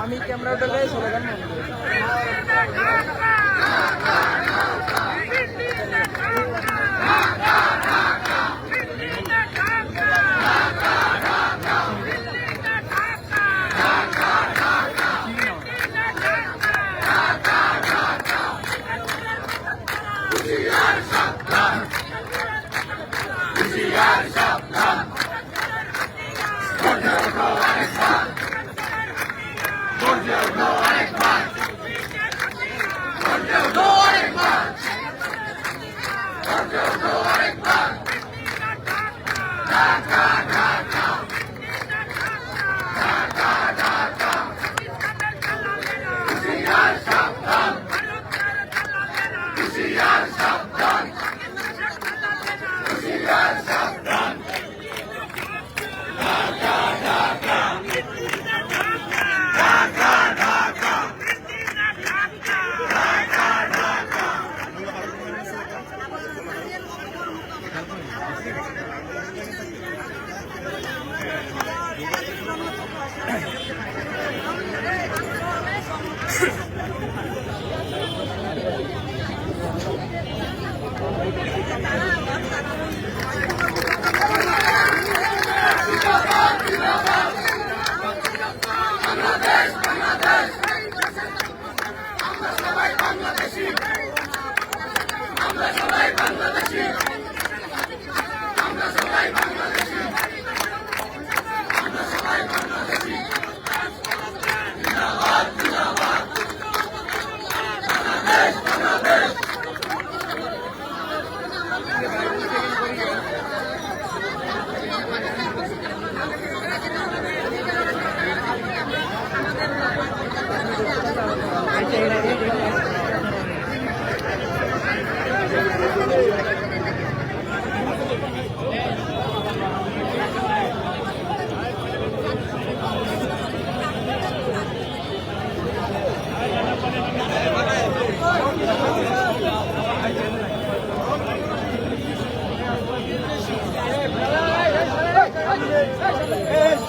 আমি ক্যামেরা ধরে স্লোগান হুশিয়ার সাবধান হুশিয়ার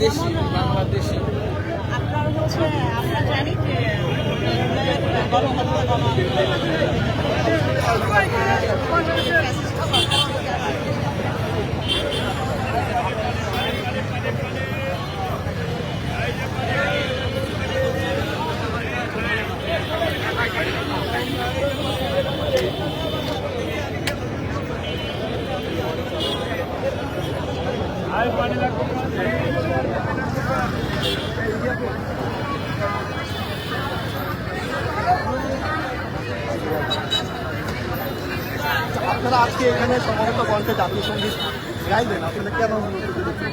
বাংলাদেশি বাংলাদেশি। আপনার হচ্ছে আমরা জানি যে গণহত্যা। আপনারা আজকে এখানে সমবেত কণ্ঠে জাতীয় সংগীত গাইলেন আপনাদের কেন অনুভূতি দিচ্ছেন?